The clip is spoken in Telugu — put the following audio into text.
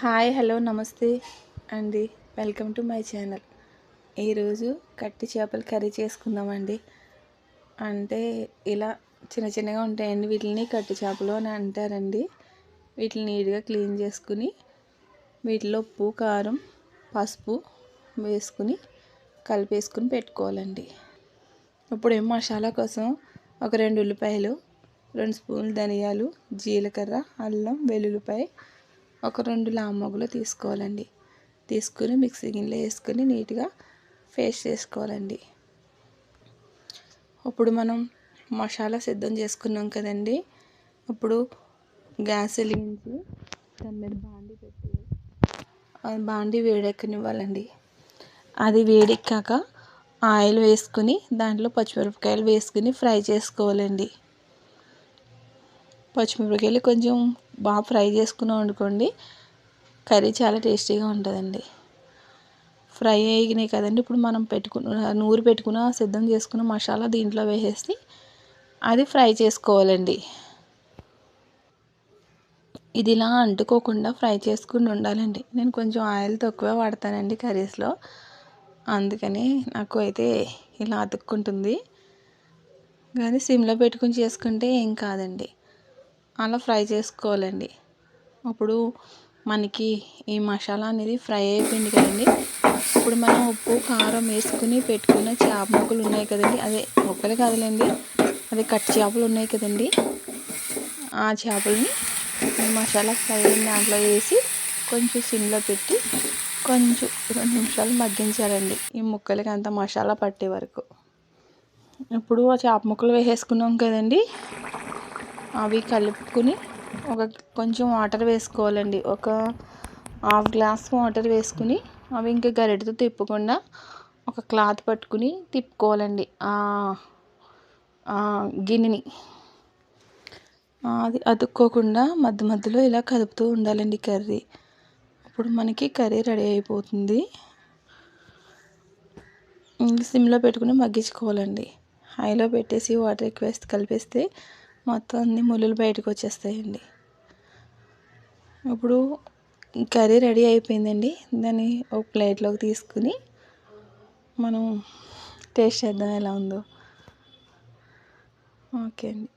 హాయ్ హలో నమస్తే అండి. Welcome to my channel. ఈరోజు కట్టి చేపలు కర్రీ చేసుకుందామండి. అంటే ఇలా చిన్న చిన్నగా ఉంటాయండి. వీటిని కట్టి చేపలు అని అంటారండి. వీటిని నీట్గా క్లీన్ చేసుకుని వీటిలో ఉప్పు కారం పసుపు వేసుకుని కలిపేసుకుని పెట్టుకోవాలండి. ఇప్పుడు ఏం మసాలా కోసం ఒక రెండు ఉల్లిపాయలు రెండు స్పూన్లు ధనియాలు జీలకర్ర అల్లం వెల్లుల్లిపాయ ఒక రెండు లామొగ్గులు తీసుకోవాలండి. తీసుకుని మిక్సీ గిన్నెలో వేసుకుని నీట్గా పేస్ట్ చేసుకోవాలండి. ఇప్పుడు మనం మసాలా సిద్ధం చేసుకున్నాం కదండి. ఇప్పుడు గ్యాస్ వెలిగించి దాని మీద బాండి పెట్టి బాండి వేడెక్కనివ్వాలండి. అది వేడెక్కాక ఆయిల్ వేసుకుని దాంట్లో పచ్చిమిరపకాయలు వేసుకుని ఫ్రై చేసుకోవాలండి. పచ్చిమిరపకాయలు కొంచెం బాగా ఫ్రై చేసుకున్నాం అనుకోండి కర్రీ చాలా టేస్టీగా ఉంటుందండి. ఫ్రై అయినాయి కదండి ఇప్పుడు మనం పెట్టుకున్న నూరు పెట్టుకున్న సిద్ధం చేసుకున్న మసాలా దీంట్లో వేసేసి అది ఫ్రై చేసుకోవాలండి. ఇది ఇలా అంటుకోకుండా ఫ్రై చేసుకుని ఉండాలండి. నేను కొంచెం ఆయిల్ తక్కువ వాడతానండి కర్రీస్లో. అందుకని నాకు అయితే ఇలా అతుక్కుంటుంది. కానీ సిమ్లో పెట్టుకుని చేసుకుంటే ఏం కాదండి. అలా ఫ్రై చేసుకోవాలండి. అప్పుడు మనకి ఈ మసాలా అనేది ఫ్రై అయిపోయింది కదండి. ఇప్పుడు మనం ఉప్పు కారం వేసుకుని పెట్టుకున్న చేప ముక్కలు ఉన్నాయి కదండి. అదే ముక్కలు కాదులేండి అదే కట్టి చేపలు ఉన్నాయి కదండి. ఆ చేపలని మసాలా ఫ్రై అయిన దాంట్లో వేసి కొంచెం సిమ్లో పెట్టి కొంచెం రెండు నిమిషాలు మగ్గించాలండి. ఈ ముక్కలకి అంత మసాలా పట్టే వరకు. ఇప్పుడు ఆ చేప ముక్కలు వేసేసుకున్నాం కదండి. అవి కలుపుకుని ఒక కొంచెం వాటర్ వేసుకోవాలండి. ఒక హాఫ్ గ్లాస్ వాటర్ వేసుకుని అవి ఇంకా గరిటతో తిప్పకుండా ఒక క్లాత్ పట్టుకుని తిప్పుకోవాలండి. గిన్నెని. అది అతుక్కోకుండా మధ్య మధ్యలో ఇలా కదుపుతూ ఉండాలండి కర్రీ. అప్పుడు మనకి కర్రీ రెడీ అయిపోతుంది. సిమ్లో పెట్టుకుని మగ్గించుకోవాలండి. హైలో పెట్టేసి వాటర్ ఎక్కువ వేస్తే కలిపేస్తే మొత్తం అన్ని ముళ్ళులు బయటకు వచ్చేస్తాయండి. ఇప్పుడు కర్రీ రెడీ అయిపోయిందండి. దాన్ని ఒక ప్లేట్లోకి తీసుకుని మనం టేస్ట్ చేద్దాం ఎలా ఉందో. ఓకే అండి.